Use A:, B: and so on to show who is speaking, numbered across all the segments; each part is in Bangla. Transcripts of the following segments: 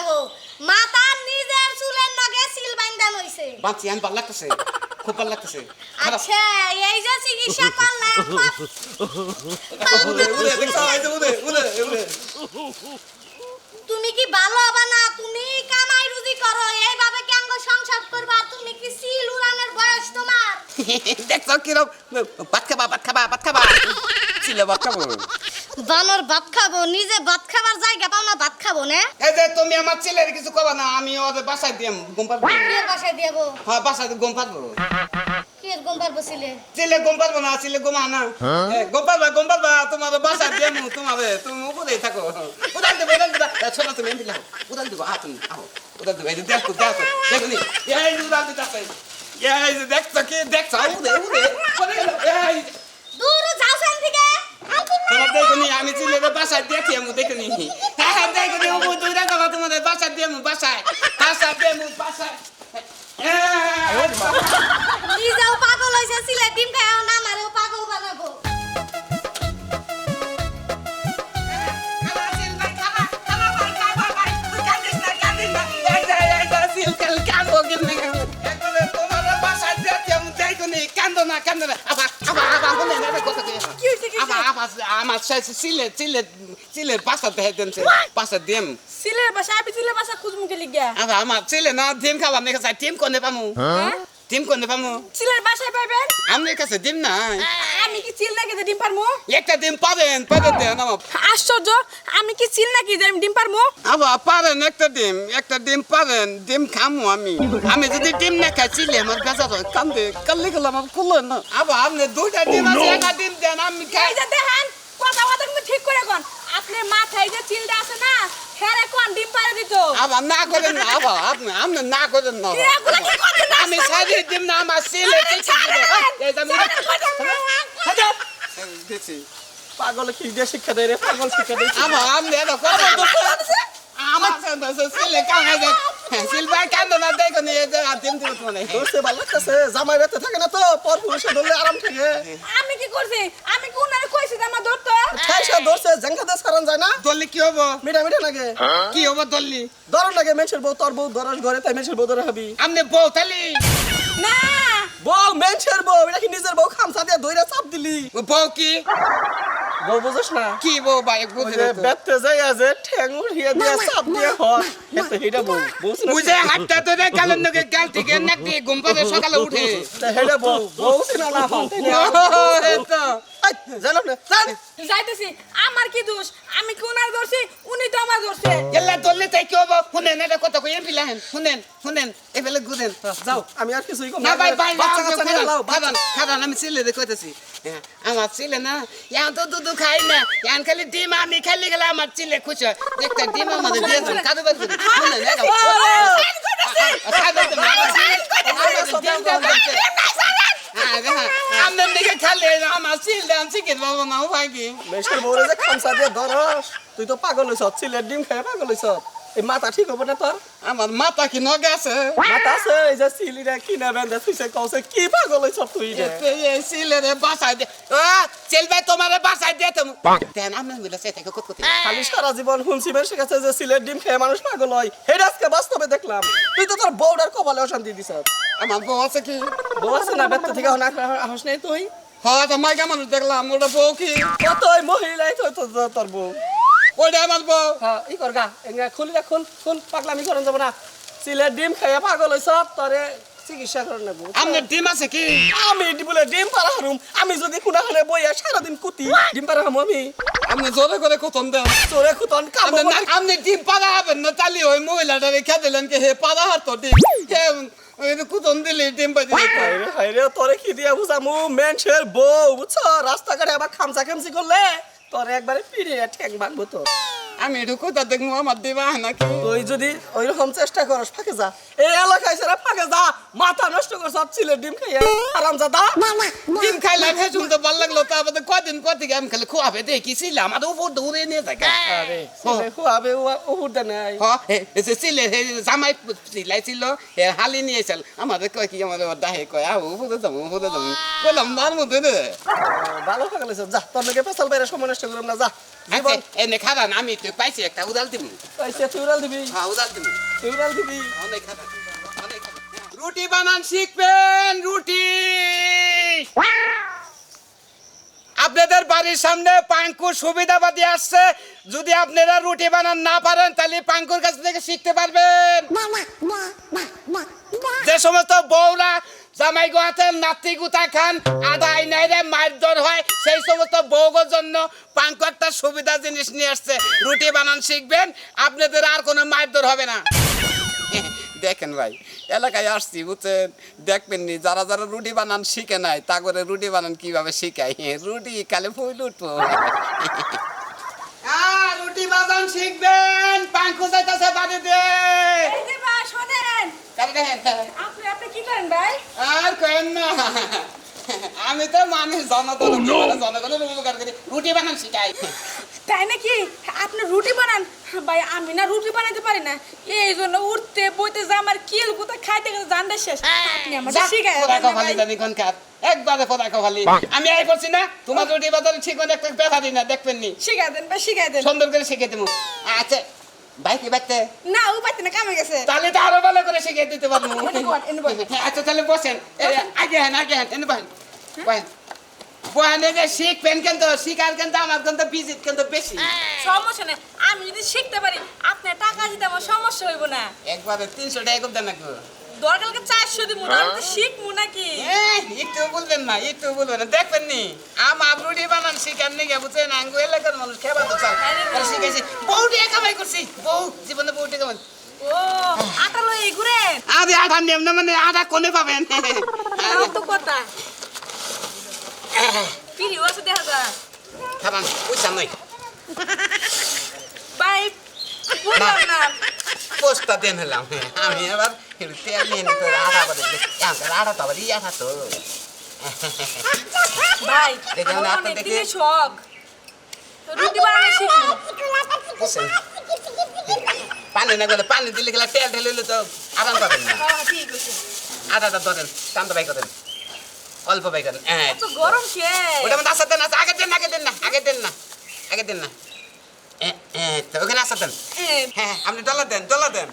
A: দেখো মাথা নিজের চুলের নগে সিল বাইন্দান হইছে
B: বাঁচি আমি ভালো লাগতেছে খুব ভালো লাগতেছে।
A: আচ্ছা এই যে চিকিৎসা করলাম তুমি কি ভালো হবে না? তুমি কামাই রুজি করো এইভাবে কি আঙ্গ সংসার করবা? তুমি কি সিল উড়ানের বয়স তোমার?
B: দেখছ কিরম? ভাত খাবা ভাত খাবা ভাত খাবা। ছিল ভাত খাব।
A: বানর ভাত খাব নিজে ভাত খাবার জায়গা খাব না?
B: এই যে তুমি আমার ছেলের কিছু কবা না আমি ওদের বাসায় দিম ঘুম পারব
A: বাসায় দিয়াবো
B: হ্যাঁ বাসায় ঘুম পারব
A: কি এর গম্বার বসিলে
B: ছেলে ঘুম পারব না ছেলে ঘুমা না। এ, ঘুম পারবা ঘুম পারবা তোমার বাসায় দিম তোমার তুমি উপরে থাকো। উদান দেবো উদান দেবো। ছোট তুমি এমনি লাও উদান দেবো। আ তুমি আও উদান দেবো। দেখো দেখো দেখো এই যে উদান দিতে এই যে দেখছ কি দেখছ? উদে উদে কোনে গেল। এই
A: দূর যাও সেন থেকে।
B: তোমার দেখো নি আমি ছেলের বাসায় দেখি আমি দেখো নি। হ্যাঁ হ্যাঁ দেখো নি ও দুই দেখো তোমাদের বাসায় দিম বাসায়। বাসায় দিম বাসায়।
A: নিজেও পাগল হইছে সিলে ডিম খায় না আমারেও পাগল বানাবো।
C: সিলের বাসা আমি সিলের বাসা খুঁজমুখে লিগা সিলের বাসায় পাইবেন? আমি কি চিল নাকি যে ডিম পারমু?
B: একটা ডিম পাবেন পাবেন দেন আমার।
C: আশ্চর্য আমি কি চিল নাকি যে ডিম পারমু?
B: আবার পারেন একটা ডিম একটা ডিম পারেন ডিম খামু আমি। আমি যদি ডিম না খাই খাইছিলে আমার বেজার হয় কান্দে কান্দি গেলাম আমার কুলো না। আবার আপনি দুইটা ডিম আছে একটা ডিম দেন আমি খাই।
C: এই যে দেখেন কথা কথা ঠিক করে কোন। আপনার মাথায় যে চিলটা আছে না হেরে কোন ডিম পারে দিত?
B: আবার না করেন না আবার আপনি আপনি না করেন না? আমি সারি ডিম না আমার ছেলে কিছু এই যে আমি দিছি।
D: পাগল কি দিয়ে শিক্ষা দেয় রে? পাগল শিক্ষা দেয়।
B: আবার আপনি এটা করেন আমার ছেলে কাঙা যায় সিলভার কান্দ না দেখুন এই যে ডিম দিব তোমার
D: ধরছে ভালো লাগতেছে জামাই বেতে থাকে না তো পর পুরুষে ধরলে আরাম থাকে।
C: আমি কি করছি? আমি কোন কইছি যে আমার ধরতো
D: ঠাইসা ধরছে জেঙ্গা দেশ যায় না?
B: দললি কি হব?
D: মিঠা মিঠা লাগে।
B: কি হব দললি?
D: ধরন লাগে মেনসের বউ তোর বউ ধরস ঘরে তাই মেনসের বউ ধরে হবি
B: আপনি বউ তালি
C: না!
D: বউ মেনসের বউ এটা কি নিজের বউ? খামসা দিয়ে দইরা চাপ দিলি।
B: বউ কি?
D: বউ বুঝছ না?
B: কি বউ ভাই বুঝে
D: বেতে যাই আছে ঠ্যাং উড়িয়ে দিয়ে চাপ দিয়ে হয়। এটা এটা বউ
B: বুঝে হাতটা ধরে গালের নগে গাল থেকে নাকি ঘুম পাবে সকালে উঠে।
D: হেডা বউ বউ সিনা না হন
B: ও, এই
D: না জান
C: যাইতেছি। আমার কি দোষ? আমি ধরছি উনি তো আমার
B: দললে তাই কি হব? শুনেন এটা কথা শুনেন শুনেন এবেলে ঘুরেন
D: যাও আমি আর কিছুই কম
B: না। ভাই ভাই
D: বাচ্চা কাচ্চা নিয়ে লাও
B: খারান আমি ছেলে দেখে কইতেছি। হ্যাঁ, আমার ছেলে না ইয়ান তো দুধ খাই না। ইয়ান খালি ডিম আমি খালি গেলে আমার ছেলে খুশি একটা ডিম আমাদের কাদু বাদ শুনেন এটা আমাদের দিকে খালি আমার আমি শিখে পাবো না কি
D: মেশিন বউরে যে খামসা দিয়ে ধরস তুই তো পাগল হইছ ছিলের ডিম খেয়ে পাগল হইছ। এই মাথা ঠিক হবে না তোর?
B: আমার মাথা কি নগে আছে?
D: মাথা আছে এই যে সিলিরা কিনা বেঁধে তুইছে কৌছে কি পাগল হইছ তুই রে?
B: ছেলেরে বাসায় দে ভাই তোমার বাসায় দিয়ে তুমি দেন আমি মিলে সে থেকে কত কত
D: খালি সারা জীবন শুনছি মানুষের কাছে যে সিলের ডিম খেয়ে মানুষ পাগল হয়। হেডা আজকে বাস্তবে দেখলাম। তুই তো তোর বউটার কপালে অশান্তি দিছ
B: আমার বউ আছে কি?
D: বউ আছে না বেত্ত থেকে হন নেই তুই।
B: হ্যাঁ তো মাইকা মানুষ দেখলাম ওটা বউ কি?
D: কত ওই মহিলাই তো তোর বউ।
B: ওইটা আমার বউ।
D: হ্যাঁ ই কর গা এঙ্গা খুলি যা খুন খুন পাগলামি করন যাব না। সিলের ডিম খেয়ে পাগল হইছ তোরে চিকিৎসা করে নেব।
B: আপনার ডিম আছে কি?
D: আমি বলে ডিম পাড়া হারুম। আমি যদি খুনাখানে বইয়া সারাদিন কুতি ডিম পাড়া হারুম আমি।
B: আপনি জোরে করে কতন দেন।
D: চোরে খুতন কাম
B: আপনি না ডিম পাড়া হবেন না তালি ওই মহিলাটা রেখে দিলেন কি হে পাড়া হাত তো ডিম কুতন দিলে ডিম পাই দিলে
D: হাইরে হাইরে তোরে কি দিয়া বুঝামু মেনছের বউ বুঝছ? রাস্তাঘাটে আবার খামচা খামচি করলে তোরে একবারে ফিরে ঠ্যাং ভাঙবো তো।
B: আমি একটু কোথা দেখব আমার দিবা নাকি?
D: তুই যদি ওইরকম চেষ্টা করস ফাঁকে যা। এই এলাকায় সেরা ফাঁকে যা মাথা নষ্ট করছ ছিলের ডিম খাইয়া আরাম যা দা
B: ডিম খাইলাম হে শুনতে ভালো লাগল তারপরে কদিন কত আমি খালি খোয়াবে দেখিছিলাম আমার উপর দৌড়ে নিয়ে থাকে
D: আরে ছেলে খুয়াবে উহুর দে নাই।
B: হ সিলে হে জামাই সিলাইছিল হে হালি নিয়েছিল আমাদের কয় কি আমাদের দাহে কয় আহ উপরে যাব উপরে যাব। বললাম মার মধ্যে রে।
D: ভালো ফাঁকা যা তোর নাকি পেছাল বাইরে সময় নষ্ট করলাম না যা।
B: আচ্ছা এনে খারান আমি তো পাইছি একটা উদাল দিব।
D: তুই উড়াল দিবি।
B: হ্যাঁ উদাল দিব।
D: তুই উড়াল দিবি।
B: অনেক রুটি বানান শিখবেন রুটি। আপনাদের বাড়ির সামনে পাঙ্কুর সুবিধাবাদী আসছে। যদি আপনারা রুটি বানান না পারেন তাহলে পাঙ্কুর কাছ থেকে শিখতে পারবেন। যে সমস্ত বউরা জামাই গোয়াতেন নাতি গুতা খান আধা আইনাইরে মারধর হয় সেই সমস্ত বউগোর জন্য পাঙ্কু একটা সুবিধা জিনিস নিয়ে আসছে। রুটি বানান শিখবেন আপনাদের আর কোনো মারধর হবে না। দেখেন ভাই এলাকায় আসছি বুঝছেন? দেখবেন নি যারা যারা রুটি বানান শিখে নাই তা করে রুটি বানান কীভাবে শিখাই রুটি কালে ফুল উঠবো। রুটি বানান শিখবেন পাঙ্কু যাইতেছে বাড়িতে। দেখেন
C: করেন ভাই?
B: আর কেন না। আমি তো মানুষ জনগণ জনগণের উপকার করি। রুটি বানান শিখাই।
C: তাই নাকি? আপনি রুটি বানান? ভাই আমি না রুটি বানাতে পারি না। এই জন্য উঠতে বইতে যে আমার কিল কোথা খাইতে গেলে জানতে শেষ। আপনি আমার শিখাই
B: জানি কোন একবারে পদার্থ খালি। আমি এই করছি না তোমার রুটি বাজারে ঠিক মতো একটা ব্যথা দিই না দেখবেন নি?
C: শিখাই দেন ভাই শিখাই দেন।
B: সুন্দর করে শিখে দেবো। আচ্ছা বাইকে বাইতে।
C: না ও বাইতে না কামে গেছে।
B: তাহলে তো আরও ভালো করে শিখে দিতে পারব। আচ্ছা তাহলে বসেন। আগে হ্যাঁ আগে হ্যাঁ এনে বহেন বহেন বহেন যে শিখবেন কিন্তু শিখার কিন্তু আমার কিন্তু ভিজিট কিন্তু বেশি।
C: সমস্যা নেই। আমি যদি শিখতে পারি আপনার টাকা দিতে আমার সমস্যা হইব না।
B: একবারে তিনশো টাকা দেন না।
C: দরকারকে চারশো দিব আমি শিখব নাকি?
B: এই, একটু বলবেন না একটু বলবেন না। দেখবেন নি আমার রুটি বানান শিখার নিগে বুঝছেন আঙ্গু এলাকার মানুষ খেবা তো চাই আর শিখেছি বউ দিয়ে কামাই করছি বউ জীবনে বউ দিয়ে কামাই
C: ও আটা লই ঘুরেন।
B: আরে আধা নেম না মানে আধা কোনে পাবেন?
C: তো কথা। পিরিও আছে দেখা যায়
B: খাবান বুঝছেন নই।
C: ভাই বুঝলাম না।
B: পোস্টটা দেন হলাম আমি আবার ইয়া
C: ভাই
B: না।
C: দিনের শখ রুটি বানানো শিখব
B: পানি না গেলে পানি দিলে গেলে তেল ঢেলে তো আরাম পাবেন না
C: হ্যাঁ ঠিক
B: ধরেন টানতে বাই করেন অল্প বাই করেন হ্যাঁ
C: গরম কে
B: ওটা মধ্যে আসা দেন আগে দেন আগে দেন না আগে দেন না আগে দেন না ওখানে আসা দেন হ্যাঁ আপনি ডলার দেন ডলার দেন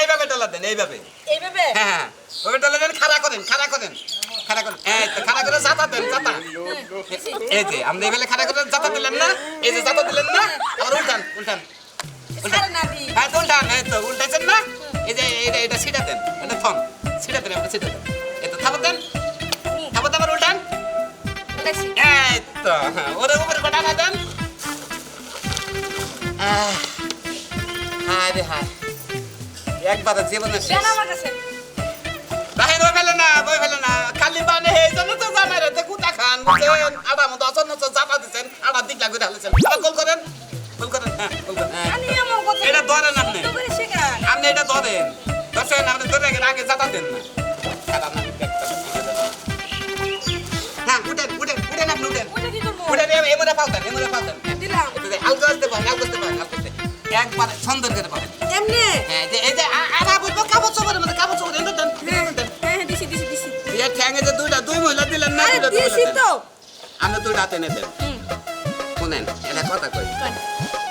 B: এইভাবে ডলার দেন এইভাবে
C: এইভাবে
B: হ্যাঁ হ্যাঁ। ওকে ডলার দেন খাড়া করেন খাড়া করেন খাড়া করেন। এই তো খাড়া করে জাতা দেন জাতা এই যে আপনি এইভাবে খাড়া করে জাতা দিলেন না? এই যে জাতা দিলেন না? আবার উল্টান উল্টান। হ্যাঁ তো উল্টান এই তো উল্টাইছেন না? এই যে এটা এটা সিটা দেন এটা থম। সিটা দেন আপনি সিটা দেন। এই তো থাপত দেন। থাপত আবার উল্টান। এই তো ওরে উপরে কটা না দেন হায় রে হায়। একবার জীবনে শেষ।
C: জানা
B: হয়ে ফেলে না বই ফেলে না। খালি মানে এই জন্য তো জামাই রে কুতা খান বুঝছেন আবার মতো অচন্ন তো চাপা দিচ্ছেন আবার দিক লাগবে ঢালেছেন আবার করেন গোল করেন হ্যাঁ গোল করেন। এটা ধরেন আপনি।
C: করে
B: আপনি এটা ধরেন। ধরছেন আপনি ধরে রাখেন আগে জাতা দেন না। হ্যাঁ উঠেন উঠেন উঠেন আপনি উঠেন। উঠেন এ- এমরে পালতেন এমরে পালতেন
C: দিলাম।
B: হালকা আসতে পারেন হালকা আসতে পারেন একবার সুন্দর করে পাবেন
C: এমনি?
B: হ্যাঁ এই যে আ- আধা বলব কাপড় চোপড়ের মধ্যে কাপড় চোপড় দেন দেন
C: হ্যাঁ হ্যাঁ দিছি দিছি দিছি।
B: এর ঠ্যাঙে যে দুইটা দুই মহিলা দিলেন না
C: আরে দিছি। তো।
B: আপনি দুইটা হাতে
C: হুম।
B: শুনেন এটা কথা কই।
C: কোন?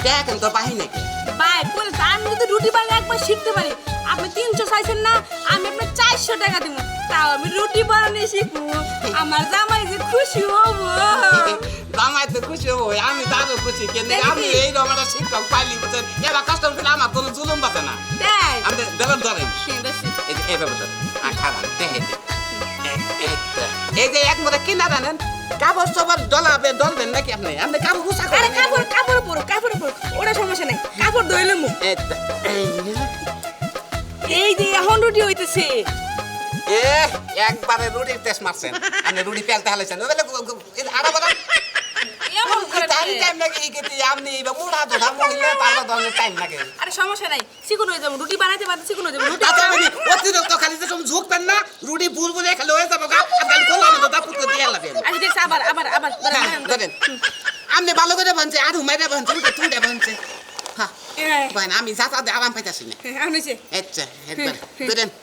B: দেখেন তো বাহি নাকি।
C: ভাই বলে আমি যদি রুটি বানালে একবার শিখতে পারি আপনি তিনশো চাইছেন না আমি আপনার চারশো টাকা দিব। তাও আমি রুটি বানানো শিখব। আমার জামাই যে খুশি হব
B: খুশি কেন। আমি এই রকমের শিক্ষক পাইলি বুঝছেন? এবার কষ্ট করে আমার কোনো জুলুম পাবে না।
C: তাই
B: আপনি ধরেন। এই আর খারাপ দেখে। এই এই যে এক মতো কিনা জানেন কাপড় সবার ডলাবে ডলবেন নাকি আপনি? আপনি কাপড় গুছা
C: আরে কাপড় কাপড় পরো কাপড় পরো ওটা সমস্যা নেই। কাপড় ধইলে মুখ
B: এই এই
C: যে। এখন রুটি হইতেছে।
B: এ একবারে রুটির টেস্ট মারছেন। আপনি রুটি পেলতে হালাইছেন। আড়া বাড়া।
C: আরে সমস্যা নাই চিকন হয়ে যাব রুটি বানাইতে পারতে চিকন হয়ে যাব রুটি
B: তাতে
C: বানাবো।
B: আপনি অতিরিক্ত খালি যে সব ঝুঁকবেন না রুটি ভুল বুঝে খেলে হয়ে যাব গা আপনার খোলা মতো দা পুত্র দিয়ে লাগবেন
C: আচ্ছা দেখছি আবার আবার আবার
B: হ্যাঁ ধরেন। ভালো করে ভানছে আর হুমাইরা ভানছে হ্যাঁ
C: হ্যাঁ।
B: আমি দিয়ে আরাম পাইতাছি না।
C: হ্যাঁ
B: আচ্ছা একবার ধরেন।
C: দেখছি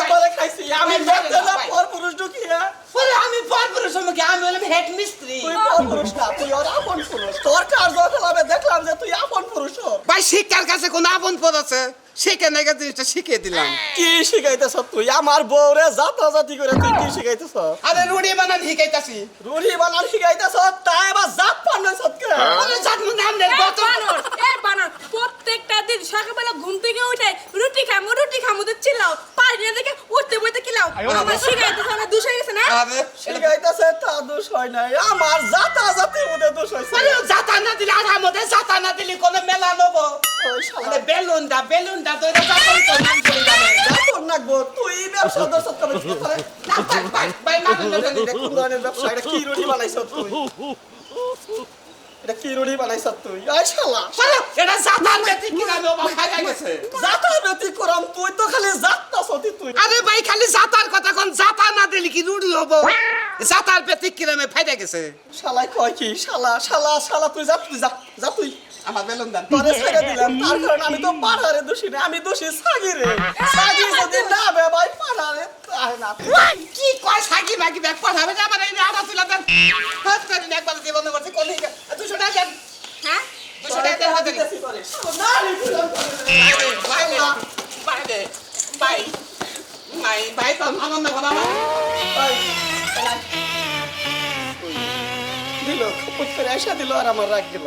D: একবারে খাইছি। আমি
B: ভাই,
D: দেখতে না পর পুরুষ ঢুকিয়ে।
B: বলে আমি পর পুরুষ আমাকে আমি হলাম হেড মিস্ত্রি
D: তুই পর পুরুষ না তুই ওর আপন পুরুষ। তোর দেখলাম যে তুই আপন পুরুষ
B: ভাই শিক্ষার কাছে কোন আপন পদ আছে? শিখে নাকি জিনিসটা শিখিয়ে দিলাম।
D: কি শিখাইতেছ তুই? আমার বউরে জাতা জাতি করে তুই কি শিখাইতেছ?
B: আরে রুটি বানান শিখাইতাছি।
D: রুড়ি বানার শিখাইতেছ তাই আবার জাত পান্নই সৎকে
B: আরে জাত মধ্যে আমনের
C: এই
B: গত
C: বানর, এই বানর, প্রত্যেকটা দিন সকালবেলা ঘুম থেকে উঠে রুটি খামো রুটি খামো তো চিল্লাও পারি না দেখে উঠতে বইতে কিলাও আমার শিখাইতে না দুষ হয়ে গেছে না
B: আরে
D: শিখাইতেছে তা দোষ হয় নাই আমার জাতা জাতির মধ্যে দোষ হয়েছে
B: আরে জাতা না দিলে আর মধ্যে জাতা না দিলে কোনো মেলা নেব
D: ওই শালা
B: আরে বেলুন দা বেলুন দা তো এটা জাতা তো নাম করে যাবে
D: জাতর নাকবো তুই ব্যবসা দোষ করে কি করে
B: না ভাই ভাই ভাই মারুন না জানি
D: এটা কোন ধরনের ব্যবসা? এটা কি রুটি বানাইছ তুই? এটা কি রুটি বানাইছ তুই? আই শালা
B: আরে এটা জাতার বেটি কি জানো বাবা খাই গেছে।
D: জাতা ব্যতিক্রম তুই তো খালি জাতটা সতি তুই।
B: আরে ভাই খালি জাতার কথা কোন জাতা না দিলে কি রুটি হব? জাতার বেটি কিরামে ফাইদা গেছে।
D: শালাই কয় কি? শালা শালা শালা তুই যা তুই যা
B: আমার বেলুন দান
D: তোরে ছেড়ে দিলাম। তার কারণে আমি তো পাড়ারে দোষী না আমি দোষী সাগি রে সাগি যদি না বে ভাই পাড়ারে আয় না।
B: কি কয় সাকি মাকি ব্যাগ পাঠাবে যে আমার এই আড়া তুলা দেন। হাত করে একবার জীবন করছে কোন দুশো টাকা দেন।
C: হ্যাঁ?
B: দুশো টাকা দেন হাতে
D: দিতেছি তোরে। না রে, তুই আমি তোরে।
B: ভাই ভাই ভাই ভাই ভাই তো আনন্দ করা
D: ভাই, শালা। দিল দিল আর আমার রাগ গেল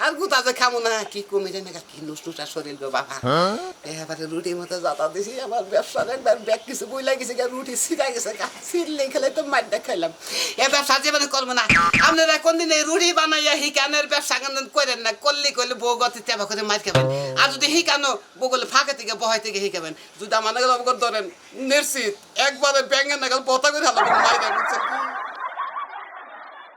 B: আর গুতা যে খামো না কি কমে যায়? না কি নুসনুসা শরীর গো বাবা? এবারে রুটির মতো যাতা দিছি আমার ব্যবসার একবার ব্যাগ কিছু বই লাগিছে গা রুটি ছিঁড়া গেছে গা ছিঁড়লে খেলে তো মার খাইলাম। এ ব্যবসা জীবনে করব না। আপনারা কোনদিন এই রুটি বানাইয়া হিকানের ব্যবসা কেন করেন না করলে করলে বউ গতি তেবা করে মার খাবেন। আর যদি হিকানো বগলে ফাঁকে থেকে বহাই থেকে হিকাবেন যদি আমার নাগাল অবগত ধরেন নিশ্চিত একবারে ব্যাঙ্গের নাগাল পতা করে হালাবেন মাইরা বুঝছেন?